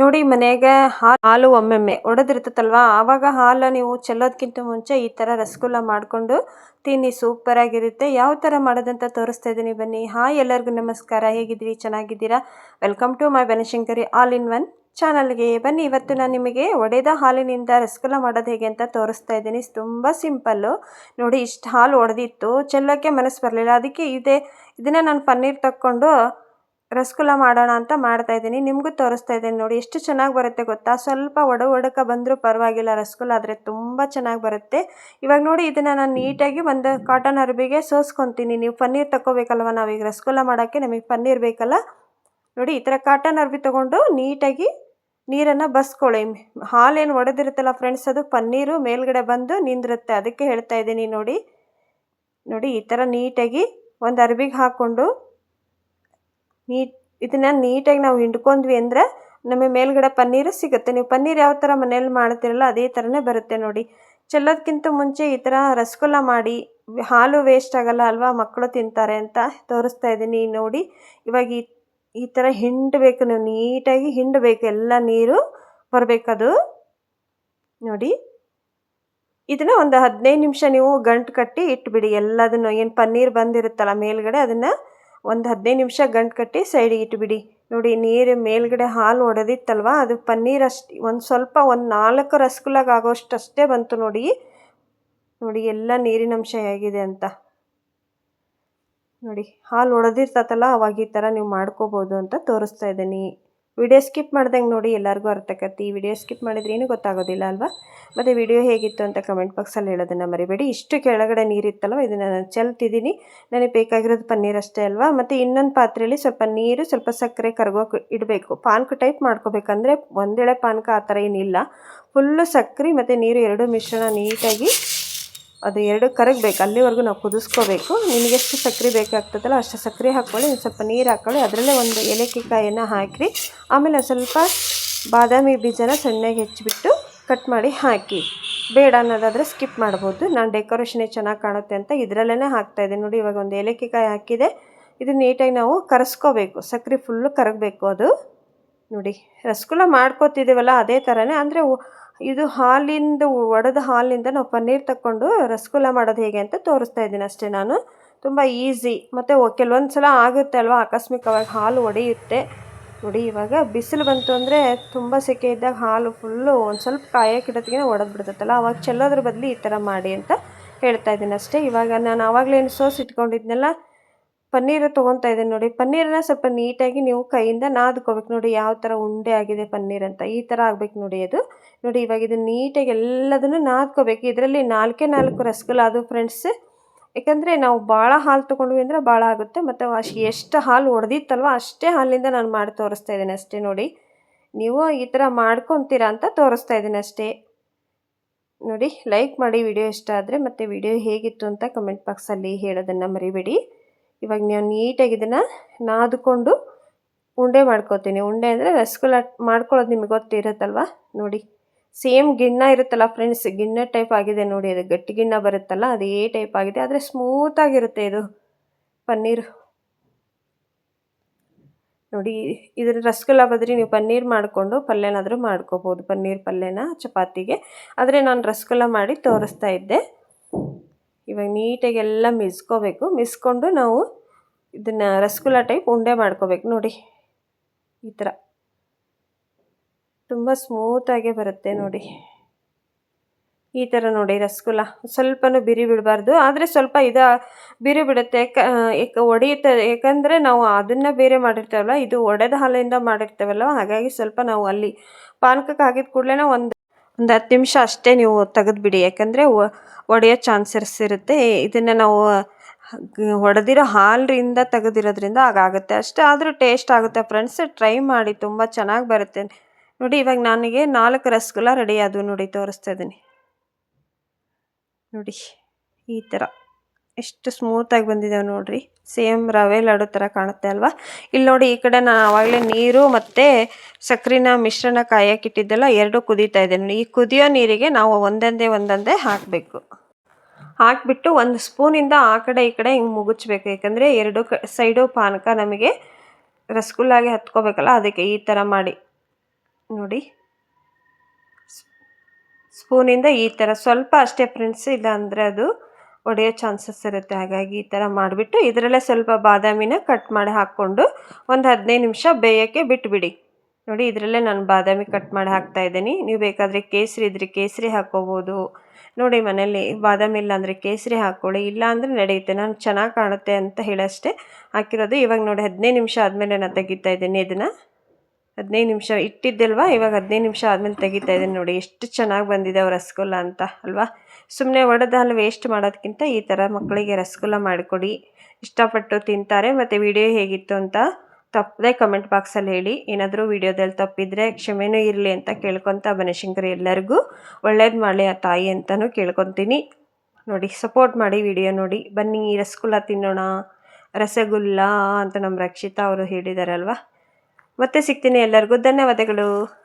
ನೋಡಿ ಮನೆಗೆ ಹಾಲು ಒಮ್ಮೆಮ್ಮೆ ಒಡೆದಿರ್ತತಲ್ವಾ ಆವಾಗ ಹಾಲು ನೀವು ಚೆಲ್ಲೋದಕ್ಕಿಂತ ಮುಂಚೆ ಈ ಥರ ರಸಗುಲ್ಲ ಮಾಡಿಕೊಂಡು ತಿನ್ನಿ ಸೂಪರ್ ಆಗಿರುತ್ತೆ. ಯಾವ ಥರ ಮಾಡೋದಂತ ತೋರಿಸ್ತಾ ಇದ್ದೀನಿ ಬನ್ನಿ. ಹಾಯ್ ಎಲ್ಲರಿಗೂ ನಮಸ್ಕಾರ. ಹೇಗಿದ್ದೀರಿ? ಚೆನ್ನಾಗಿದ್ದೀರಾ? Welcome to my Banashankari all in one ಚಾನಲ್ಗೆ. ಬನ್ನಿ, ಇವತ್ತು ನಾನು ನಿಮಗೆ ಒಡೆದ ಹಾಲಿನಿಂದ ರಸಗುಲ್ಲ ಮಾಡೋದು ಹೇಗೆ ಅಂತ ತೋರಿಸ್ತಾ ಇದ್ದೀನಿ. ತುಂಬ ಸಿಂಪಲ್ಲು ನೋಡಿ, ಇಷ್ಟು ಹಾಲು ಒಡೆದಿತ್ತು. ಚೆಲ್ಲೋಕ್ಕೆ ಮನಸ್ಸು ಬರಲಿಲ್ಲ. ಅದಕ್ಕೆ ಇದೇ, ಇದನ್ನು ನಾನು ಪನ್ನೀರ್ ತಕ್ಕೊಂಡು ರಸಗುಲ್ಲ ಮಾಡೋಣ ಅಂತ ಮಾಡ್ತಾ ಇದ್ದೀನಿ. ನಿಮಗೂ ತೋರಿಸ್ತಾ ಇದ್ದೀನಿ ನೋಡಿ, ಎಷ್ಟು ಚೆನ್ನಾಗಿ ಬರುತ್ತೆ ಗೊತ್ತಾ? ಸ್ವಲ್ಪ ಒಡ ಒಡಕ ಬಂದರೂ ಪರವಾಗಿಲ್ಲ ರಸಗುಲ್ಲ, ಆದರೆ ತುಂಬ ಚೆನ್ನಾಗಿ ಬರುತ್ತೆ. ಇವಾಗ ನೋಡಿ, ಇದನ್ನು ನಾನು ನೀಟಾಗಿ ಒಂದು ಕಾಟನ್ ಅರ್ಬಿಗೆ ಸೋಸ್ಕೊತೀನಿ. ನೀವು ಪನ್ನೀರ್ ತಗೋಬೇಕಲ್ವ ನಾವೀಗ? ರಸಗುಲ್ಲ ಮಾಡೋಕ್ಕೆ ನಮಗೆ ಪನ್ನೀರ್ ಬೇಕಲ್ಲ? ನೋಡಿ, ಈ ಥರ ಕಾಟನ್ ಅರ್ಬಿ ತೊಗೊಂಡು ನೀಟಾಗಿ ನೀರನ್ನು ಬಸ್ಕೊಳ್ಳಿ ಹಾಲೇನು ಒಡೆದಿರುತ್ತಲ್ಲ ಫ್ರೆಂಡ್ಸ್ ಅದು ಪನ್ನೀರು ಮೇಲ್ಗಡೆ ಬಂದು ನಿಂದಿರುತ್ತೆ. ಅದಕ್ಕೆ ಹೇಳ್ತಾ ಇದ್ದೀನಿ ನೋಡಿ. ನೋಡಿ, ಈ ಥರ ನೀಟಾಗಿ ಒಂದು ಅರ್ಬಿಗೆ ಹಾಕ್ಕೊಂಡು ನೀಟ್ ಇದನ್ನು ನೀಟಾಗಿ ನಾವು ಹಿಂಡ್ಕೊಂಡ್ವಿ ಅಂದರೆ ನಮಗೆ ಮೇಲ್ಗಡೆ ಪನ್ನೀರು ಸಿಗುತ್ತೆ. ನೀವು ಪನ್ನೀರ್ ಯಾವ ಥರ ಮನೇಲಿ ಮಾಡ್ತೀರಲ್ಲ ಅದೇ ಥರನೇ ಬರುತ್ತೆ ನೋಡಿ. ಚೆಲ್ಲೋದಕ್ಕಿಂತ ಮುಂಚೆ ಈ ಥರ ರಸಗುಲ್ಲ ಮಾಡಿ, ಹಾಲು ವೇಸ್ಟ್ ಆಗಲ್ಲ ಅಲ್ವಾ ಮಕ್ಕಳು ತಿಂತಾರೆ ಅಂತ ತೋರಿಸ್ತಾ ಇದ್ದೀನಿ ನೋಡಿ. ಇವಾಗ ಈ ಈ ಥರ ಹಿಂಡಬೇಕು ನೀವು, ನೀಟಾಗಿ ಹಿಂಡಬೇಕು ಎಲ್ಲ ನೀರು ಬರಬೇಕದು. ನೋಡಿ. ಇದನ್ನು ಒಂದು ಹದಿನೈದು ನಿಮಿಷ ನೀವು ಗಂಟು ಕಟ್ಟಿ ಇಟ್ಬಿಡಿ ಎಲ್ಲದನ್ನು. ಏನು ಪನ್ನೀರ್ ಬಂದಿರುತ್ತಲ್ಲ ಮೇಲ್ಗಡೆ ಅದನ್ನು ಒಂದು ಹದಿನೈದು ನಿಮಿಷ ಗಂಟು ಕಟ್ಟಿ ಸೈಡಿಗೆ ಇಟ್ಬಿಡಿ. ನೋಡಿ, ನೀರು ಮೇಲ್ಗಡೆ ಹಾಲು ಒಡೆದಿತ್ತಲ್ವ? ಅದು ಪನ್ನೀರ್ ಅಷ್ಟು, ಒಂದು ಸ್ವಲ್ಪ, ಒಂದು ನಾಲ್ಕು ರಸಗುಲ್ಲಾಗ ಆಗೋಷ್ಟು ಅಷ್ಟೇ ಬಂತು ನೋಡಿ. ನೋಡಿ, ಎಲ್ಲ ನೀರಿನ ಅಂಶ ಹೇಗಿದೆ ಅಂತ. ನೋಡಿ, ಹಾಲು ಒಡೆದಿರ್ತತಲ್ಲ, ಅವಾಗ ಈ ಥರ ನೀವು ಮಾಡ್ಕೋಬೋದು ಅಂತ ತೋರಿಸ್ತಾ ಇದ್ದೀನಿ. ವಿಡಿಯೋ ಸ್ಕಿಪ್ ಮಾಡ್ದಂಗೆ ನೋಡಿ ಎಲ್ಲರಿಗೂ ಅರ್ಥ ಆಕತಿ ಈ ವಿಡಿಯೋ ಸ್ಕಿಪ್ ಮಾಡಿದ್ರೆ ಏನೂ ಗೊತ್ತಾಗೋದಿಲ್ಲ ಅಲ್ವಾ? ಮತ್ತು ವಿಡಿಯೋ ಹೇಗಿತ್ತು ಅಂತ ಕಮೆಂಟ್ ಬಾಕ್ಸಲ್ಲಿ ಹೇಳೋದನ್ನು ಮರಿಬೇಡಿ. ಇಷ್ಟು ಕೆಳಗಡೆ ನೀರಿತ್ತಲ್ವ? ಇದನ್ನು ನಾನು ಚೆಲ್ತಿದ್ದೀನಿ. ನನಗೆ ಬೇಕಾಗಿರೋದು ಪನ್ನೀರ್ ಅಷ್ಟೇ ಅಲ್ವಾ? ಮತ್ತು ಇನ್ನೊಂದು ಪಾತ್ರೆಯಲ್ಲಿ ಸ್ವಲ್ಪ ನೀರು, ಸ್ವಲ್ಪ ಸಕ್ಕರೆ ಕರಗೋಕೆ ಇಡಬೇಕು. ಪಾನ್ಕ ಟೈಪ್ ಮಾಡ್ಕೋಬೇಕಂದ್ರೆ ಒಂದೇಳೆ ಪಾನ್ಕ ಆ ಥರ ಏನಿಲ್ಲ. ಫುಲ್ಲು ಸಕ್ಕರೆ ಮತ್ತು ನೀರು ಎರಡೂ ಮಿಶ್ರಣ ನೀಟಾಗಿ ಅದು ಎರಡು ಕರಗಬೇಕು. ಅಲ್ಲಿವರೆಗೂ ನಾವು ಕುದಿಸ್ಕೋಬೇಕು. ನಿಮಗೆ ಎಷ್ಟು ಸಕ್ಕರೆ ಬೇಕಾಗ್ತದಲ್ಲ ಅಷ್ಟು ಸಕ್ಕರೆ ಹಾಕ್ಕೊಳ್ಳಿ, ಒಂದು ಸ್ವಲ್ಪ ನೀರು ಹಾಕ್ಕೊಳ್ಳಿ, ಅದರಲ್ಲೇ ಒಂದು ಏಲಕ್ಕಿಕಾಯನ್ನು ಹಾಕಿ ಆಮೇಲೆ ಸ್ವಲ್ಪ ಬಾದಾಮಿ ಬೀಜನ ಸಣ್ಣಗೆ ಹೆಚ್ಚಿಬಿಟ್ಟು ಕಟ್ ಮಾಡಿ ಹಾಕಿ. ಬೇಡ ಅನ್ನೋದಾದರೆ ಸ್ಕಿಪ್ ಮಾಡ್ಬೋದು. ನಾನು ಡೆಕೋರೇಷನೇ ಚೆನ್ನಾಗಿ ಕಾಣುತ್ತೆ ಅಂತ ಇದರಲ್ಲೇ ಹಾಕ್ತಾಯಿದ್ದೆ ನೋಡಿ, ಇವಾಗ ಒಂದು ಏಲಕ್ಕಿಕಾಯಿ ಹಾಕಿದೆ. ಇದು ನೀಟಾಗಿ ನಾವು ಕರೆಸ್ಕೋಬೇಕು. ಸಕ್ಕರೆ ಫುಲ್ಲು ಕರಗಬೇಕು ಅದು. ನೋಡಿ, ರಸಗುಲ್ಲ ಮಾಡ್ಕೋತಿದ್ದೀವಲ್ಲ ಅದೇ ಥರನೇ ಅಂದರೆ ಇದು ಹಾಲಿಂದ ಒಡೆದ ಹಾಲಿನಿಂದ ನಾವು ಪನ್ನೀರ್ ತಗೊಂಡು ರಸಗುಲ್ಲ ಮಾಡೋದು ಹೇಗೆ ಅಂತ ತೋರಿಸ್ತಾ ಇದ್ದೀನಿ ಅಷ್ಟೇ ನಾನು. ತುಂಬ ಈಸಿ ಮತ್ತು ಕೆಲವೊಂದು ಸಲ ಆಗುತ್ತೆ ಅಲ್ವಾ? ಆಕಸ್ಮಿಕವಾಗಿ ಹಾಲು ಒಡೆಯುತ್ತೆ. ನೋಡಿ, ಇವಾಗ ಬಿಸಿಲು ಬಂತು ಅಂದರೆ ತುಂಬ ಸೆಕೆ ಇದ್ದಾಗ ಹಾಲು ಫುಲ್ಲು ಒಂದು ಸ್ವಲ್ಪ ಕಾಯಕ್ಕಿಡೋತ್ತಿಗೆ ಒಡೆದು ಬಿಡ್ತೈತಲ್ಲ ಅವಾಗ ಚೆಲ್ಲೋದ್ರ ಬದಲು ಈ ಥರ ಮಾಡಿ ಅಂತ ಹೇಳ್ತಾ ಇದ್ದೀನಿ ಅಷ್ಟೇ. ಇವಾಗ ನಾನು ಆವಾಗಲೇನು ಸೋಸ್ ಇಟ್ಕೊಂಡಿದ್ನೆಲ್ಲ ಪನ್ನೀರು ತೊಗೊತಾ ಇದ್ದೀನಿ ನೋಡಿ. ಪನ್ನೀರನ್ನ ಸ್ವಲ್ಪ ನೀಟಾಗಿ ನೀವು ಕೈಯಿಂದ ನಾದ್ಕೋಬೇಕು ನೋಡಿ, ಯಾವ ಥರ ಉಂಡೆ ಆಗಿದೆ ಪನ್ನೀರ್ ಅಂತ. ಈ ಥರ ಆಗ್ಬೇಕು ನೋಡಿ ಅದು. ನೋಡಿ, ಇವಾಗ ಇದು ನೀಟಾಗಿ ಎಲ್ಲದನ್ನು ನಾದ್ಕೋಬೇಕು. ಇದರಲ್ಲಿ ನಾಲ್ಕೇ ನಾಲ್ಕು ಅದು ಫ್ರೆಂಡ್ಸ್ ಯಾಕಂದರೆ ನಾವು ಭಾಳ ಹಾಲು ತೊಗೊಂಡ್ವಿ ಅಂದರೆ ಭಾಳ ಆಗುತ್ತೆ. ಮತ್ತು ಅಷ್ಟು ಎಷ್ಟು ಹಾಲು ಹೊಡೆದಿತ್ತಲ್ವ ಅಷ್ಟೇ ಹಾಲಿಂದ ನಾನು ಮಾಡಿ ತೋರಿಸ್ತಾ ಇದ್ದೀನಿ ಅಷ್ಟೇ ನೋಡಿ. ನೀವು ಈ ಥರ ಮಾಡ್ಕೊತೀರಾ ಅಂತ ತೋರಿಸ್ತಾ ಇದ್ದೀನಿ ಅಷ್ಟೇ. ನೋಡಿ ಲೈಕ್ ಮಾಡಿ ವಿಡಿಯೋ ಇಷ್ಟ ಆದರೆ ಮತ್ತು ವಿಡಿಯೋ ಹೇಗಿತ್ತು ಅಂತ ಕಮೆಂಟ್ ಬಾಕ್ಸಲ್ಲಿ ಹೇಳೋದನ್ನು ಮರಿಬೇಡಿ. ಇವಾಗ ನೀವು ನೀಟಾಗಿ ಇದನ್ನು ನಾದಿಕೊಂಡು ಉಂಡೆ ಮಾಡ್ಕೋತೀನಿ. ಉಂಡೆ ಅಂದರೆ ರಸಗುಲ್ಲ ಮಾಡ್ಕೊಳ್ಳೋದು ನಿಮಗೆ ಗೊತ್ತಿರುತ್ತಲ್ವ? ನೋಡಿ, ಸೇಮ್ ಗಿಣ್ಣ ಇರುತ್ತಲ್ಲ ಫ್ರೆಂಡ್ಸ್, ಗಿಣ್ಣ ಟೈಪ್ ಆಗಿದೆ ನೋಡಿ, ಅದು ಗಟ್ಟಿ ಗಿಣ್ಣ ಬರುತ್ತಲ್ಲ, ಅದೇ ಟೈಪ್ ಆಗಿದೆ, ಆದರೆ ಸ್ಮೂತಾಗಿರುತ್ತೆ ಇದು. ಪನ್ನೀರ್. ನೋಡಿ, ಇದ್ರ ರಸಗುಲ್ಲ ಬದ್ರಿ ನೀವು ಪನ್ನೀರ್ ಮಾಡಿಕೊಂಡು ಪಲ್ಯನಾದರೂ ಮಾಡ್ಕೋಬೋದು, ಪನ್ನೀರ್ ಪಲ್ಯನ, ಚಪಾತಿಗೆ. ಆದರೆ ನಾನು ರಸಗುಲ್ಲ ಮಾಡಿ ತೋರಿಸ್ತಾ ಇದ್ದೆ. ಇವಾಗ ನೀಟಾಗಿ ಎಲ್ಲ ಮಿಸ್ಕೋಬೇಕು. ಮಿಸ್ಕೊಂಡು ನಾವು ಇದನ್ನು ರಸಗುಲ್ಲ ಟೈಪ್ ಉಂಡೆ ಮಾಡ್ಕೋಬೇಕು. ನೋಡಿ, ಈ ಥರ ತುಂಬ ಸ್ಮೂತಾಗೆ ಬರುತ್ತೆ ನೋಡಿ. ಈ ಥರ ನೋಡಿ ರಸಗುಲ್ಲ. ಸ್ವಲ್ಪನೂ ಬಿರಿ ಬಿಡಬಾರ್ದು. ಆದರೆ ಸ್ವಲ್ಪ ಇದು ಬಿರಿ ಬಿಡುತ್ತೆ. ಯಾಕೆ ಒಡೆಯುತ್ತೆ. ಯಾಕಂದರೆ ನಾವು ಅದನ್ನು ಬೇರೆ ಮಾಡಿರ್ತೇವಲ್ಲ, ಇದು ಒಡೆದ ಹಾಲಿಂದ ಮಾಡಿರ್ತೇವಲ್ಲ, ಹಾಗಾಗಿ ಸ್ವಲ್ಪ ನಾವು ಅಲ್ಲಿ ಪಾನಕಕ್ಕೆ ಹಾಕಿದ ಕೂಡಲೇ ಒಂದು ಒಂದು ಹತ್ತು ನಿಮಿಷ ಅಷ್ಟೇ ನೀವು ತೆಗೆದುಬಿಡಿ. ಯಾಕಂದರೆ ಒಡೆಯೋ ಚಾನ್ಸಸ್ ಇರುತ್ತೆ. ಇದನ್ನು ನಾವು ಒಡೆದಿರೋ ಹಾಲಿಂದ ತೆಗೆದಿರೋದ್ರಿಂದ ಹಾಗಾಗುತ್ತೆ. ಅಷ್ಟೇ ಆದರೂ ಟೇಸ್ಟ್ ಆಗುತ್ತೆ ಫ್ರೆಂಡ್ಸ್. ಟ್ರೈ ಮಾಡಿ, ತುಂಬ ಚೆನ್ನಾಗಿ ಬರುತ್ತೆ. ನೋಡಿ, ಇವಾಗ ನನಗೆ ನಾಲ್ಕು ರಸಗುಲ್ಲ ರೆಡಿ ಅದು ನೋಡಿ, ತೋರಿಸ್ತಾ ಇದ್ದೀನಿ. ನೋಡಿ, ಈ ಥರ ಎಷ್ಟು ಸ್ಮೂತಾಗಿ ಬಂದಿದ್ದಾವೆ ನೋಡಿರಿ. ಸೇಮ್ ರವೆ ಲಾಡು ಥರ ಕಾಣುತ್ತೆ ಅಲ್ವಾ? ಇಲ್ಲಿ ನೋಡಿ ಈ ಕಡೆ ನಾನು ಆವಾಗಲೇ ನೀರು ಮತ್ತು ಸಕ್ಕರೆನ ಮಿಶ್ರಣ ಕಾಯಕ್ಕಿಟ್ಟಿದ್ದೆಲ್ಲ ಎರಡು ಕುದೀತಾ ಇದೆ. ಈ ಕುದಿಯೋ ನೀರಿಗೆ ನಾವು ಒಂದೊಂದೇ ಒಂದೊಂದೇ ಹಾಕಬೇಕು. ಹಾಕಿಬಿಟ್ಟು ಒಂದು ಸ್ಪೂನಿಂದ ಆ ಕಡೆ ಈ ಕಡೆ ಹಿಂಗೆ ಮುಗುಚ್ಬೇಕು. ಯಾಕಂದರೆ ಎರಡು ಕ ಸೈಡು ಪಾನಕ ನಮಗೆ ರಸಗುಲ್ಲಾಗೆ ಹತ್ಕೋಬೇಕಲ್ಲ, ಅದಕ್ಕೆ ಈ ಥರ ಮಾಡಿ. ನೋಡಿ. ಸ್ಪೂನಿಂದ ಈ ಥರ ಸ್ವಲ್ಪ ಅಷ್ಟೇ ಫ್ರೆಂಡ್ಸ್ ಇಲ್ಲ ಅಂದರೆ ಅದು ಒಡೆಯೋ ಚಾನ್ಸಸ್ ಇರುತ್ತೆ. ಹಾಗಾಗಿ ಈ ಥರ ಮಾಡಿಬಿಟ್ಟು ಇದರಲ್ಲೇ ಸ್ವಲ್ಪ ಬಾದಾಮಿನ ಕಟ್ ಮಾಡಿ ಹಾಕ್ಕೊಂಡು ಒಂದು ಹದಿನೈದು ನಿಮಿಷ ಬೇಯೋಕ್ಕೆ ಬಿಟ್ಬಿಡಿ. ನೋಡಿ, ಇದರಲ್ಲೇ ನಾನು ಬಾದಾಮಿ ಕಟ್ ಮಾಡಿ ಹಾಕ್ತಾ ಇದ್ದೀನಿ. ನೀವು ಬೇಕಾದರೆ ಕೇಸರಿ ಇದ್ರೆ ಕೇಸರಿ ಹಾಕ್ಕೋಬೋದು ನೋಡಿ ಮನೇಲಿ ಬಾದಾಮಿ ಇಲ್ಲ ಅಂದರೆ ಕೇಸರಿ ಹಾಕ್ಕೊಳ್ಳಿ ಇಲ್ಲ ಅಂದರೆ ನಡೆಯುತ್ತೆ. ನಾನು ಚೆನ್ನಾಗಿ ಕಾಣುತ್ತೆ ಅಂತ ಹೇಳಷ್ಟೇ ಹಾಕಿರೋದು. ಇವಾಗ ನೋಡಿ, ಹದಿನೈದು ನಿಮಿಷ ಆದಮೇಲೆ ನಾನು ತೆಗಿತಾ ಇದ್ದೀನಿ ಇದನ್ನು. ಹದಿನೈದು ನಿಮಿಷ ಇಟ್ಟಿದ್ದಲ್ವಾ ಇವಾಗ ಹದಿನೈದು ನಿಮಿಷ ಆದಮೇಲೆ ತೆಗಿತಾ ಇದ್ದೀನಿ ನೋಡಿ, ಎಷ್ಟು ಚೆನ್ನಾಗಿ ಬಂದಿದೆ ಅವ್ರ ರಸಗುಲ್ಲ ಅಂತ, ಅಲ್ವಾ? ಸುಮ್ಮನೆ ಒಡೆದ ಹಾಲು ವೇಸ್ಟ್ ಮಾಡೋದಕ್ಕಿಂತ ಈ ಥರ ಮಕ್ಕಳಿಗೆ ರಸಗುಲ್ಲ ಮಾಡಿಕೊಡಿ. ಇಷ್ಟಪಟ್ಟು ತಿಂತಾರೆ. ಮತ್ತು ವಿಡಿಯೋ ಹೇಗಿತ್ತು ಅಂತ ತಪ್ಪದೆ ಕಮೆಂಟ್ ಬಾಕ್ಸಲ್ಲಿ ಹೇಳಿ. ಏನಾದರೂ ವಿಡಿಯೋದಲ್ಲಿ ತಪ್ಪಿದರೆ ಕ್ಷಮೆನೂ ಇರಲಿ ಅಂತ ಕೇಳ್ಕೊತ ಬನಶಂಕರಿ ಎಲ್ಲರಿಗೂ. ಒಳ್ಳೇದು ಮಾಡಲಿ ಆ ತಾಯಿ ಅಂತಲೂ ಕೇಳ್ಕೊತೀನಿ. ನೋಡಿ ಸಪೋರ್ಟ್ ಮಾಡಿ ವಿಡಿಯೋ ನೋಡಿ. ಬನ್ನಿ, ರಸಗುಲ್ಲ ತಿನ್ನೋಣ. ರಸಗುಲ್ಲ ಅಂತ ನಮ್ಮ ರಕ್ಷಿತಾ ಅವರು ಹೇಳಿದಾರಲ್ವ? ಮತ್ತೆ ಸಿಗ್ತೀನಿ ಎಲ್ಲರಿಗೂ. ಧನ್ಯವಾದಗಳು.